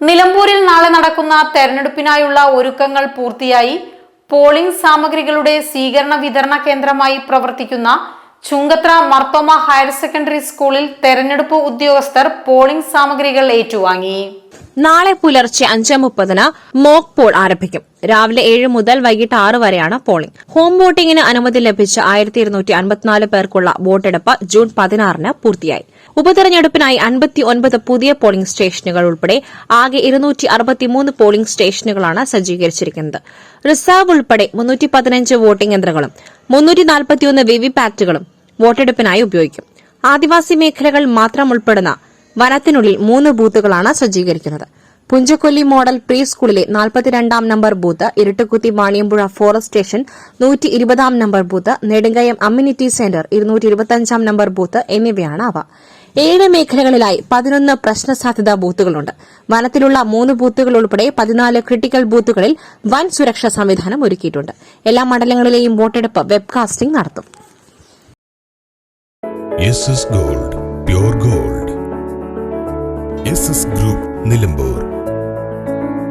നടക്കുന്ന തെരഞ്ഞെടുപ്പിനായുള്ള ഒരുക്കങ്ങൾ പൂർത്തിയായി. പോളിംഗ് സാമഗ്രികളുടെ സ്വീകരണ വിതരണ കേന്ദ്രമായി പ്രവർത്തിക്കുന്ന ചുങ്കത്ര മർത്തോമ ഹയർ സെക്കൻഡറി സ്കൂളിൽ തെരഞ്ഞെടുപ്പ് ഉദ്യോഗസ്ഥർ പോളിംഗ് സാമഗ്രികൾ ഏറ്റുവാങ്ങി. നാളെ പുലർച്ചെ അഞ്ച് മുപ്പതിന് മോക്ക് പോൾ ആരംഭിക്കും. രാവിലെ ഏഴ് മുതൽ വൈകിട്ട് ആറ് വരെയാണ് പോളിംഗ്. ഹോം വോട്ടിംഗിന് അനുമതി ലഭിച്ച ആയിരത്തി ഇരുന്നൂറ്റി അൻപത്തിനാല് പേർക്കുള്ള വോട്ടെടുപ്പ് ജൂൺ പതിനാറിന് പൂർത്തിയായി. ഉപതെരഞ്ഞെടുപ്പിനായി അൻപത്തി ഒൻപത് പുതിയ പോളിംഗ് സ്റ്റേഷനുകൾ ഉൾപ്പെടെ ആകെ ഇരുന്നൂറ്റി അറുപത്തിമൂന്ന് പോളിംഗ് സ്റ്റേഷനുകളാണ് സജ്ജീകരിച്ചിരിക്കുന്നത്. റിസർവ് ഉൾപ്പെടെ മുന്നൂറ്റി പതിനഞ്ച് വോട്ടിംഗ് യന്ത്രങ്ങളും മുന്നൂറ്റി നാൽപ്പത്തിയൊന്ന് വിവിപാറ്റുകളും വോട്ടെടുപ്പിനായി ഉപയോഗിക്കും. ആദിവാസി മേഖലകൾ മാത്രം ഉൾപ്പെടുന്ന വനത്തിനുള്ളിൽ മൂന്ന് ബൂത്തുകളാണ് സജ്ജീകരിക്കുന്നത്. പുഞ്ചക്കൊല്ലി മോഡൽ പ്രീ സ്കൂളിലെ നാൽപ്പത്തിരണ്ടാം number booth ഇരുട്ടുകുത്തി Vaniyampuzha forest station നൂറ്റി ഇരുപതാം number booth Nedumkayam community centre ഇരുന്നൂറ്റി ഇരുപത്തിയഞ്ചാം നമ്പർ ബൂത്ത് എന്നിവയാണ് അവ. ഏഴ് മേഖലകളിലായി പതിനൊന്ന് പ്രശ്ന സാധ്യതാ ബൂത്തുകളുണ്ട്. വനത്തിലുള്ള മൂന്ന് ബൂത്തുകൾ ഉൾപ്പെടെ പതിനാല് ക്രിട്ടിക്കൽ ബൂത്തുകളിൽ വൻ സുരക്ഷാ സംവിധാനം ഒരുക്കിയിട്ടുണ്ട്. എല്ലാ മണ്ഡലങ്ങളിലെയും വോട്ടെടുപ്പ് വെബ്കാസ്റ്റിംഗ് നടത്തും. Gold gold. ഗ്രൂപ്പ് നിലമ്പൂർ.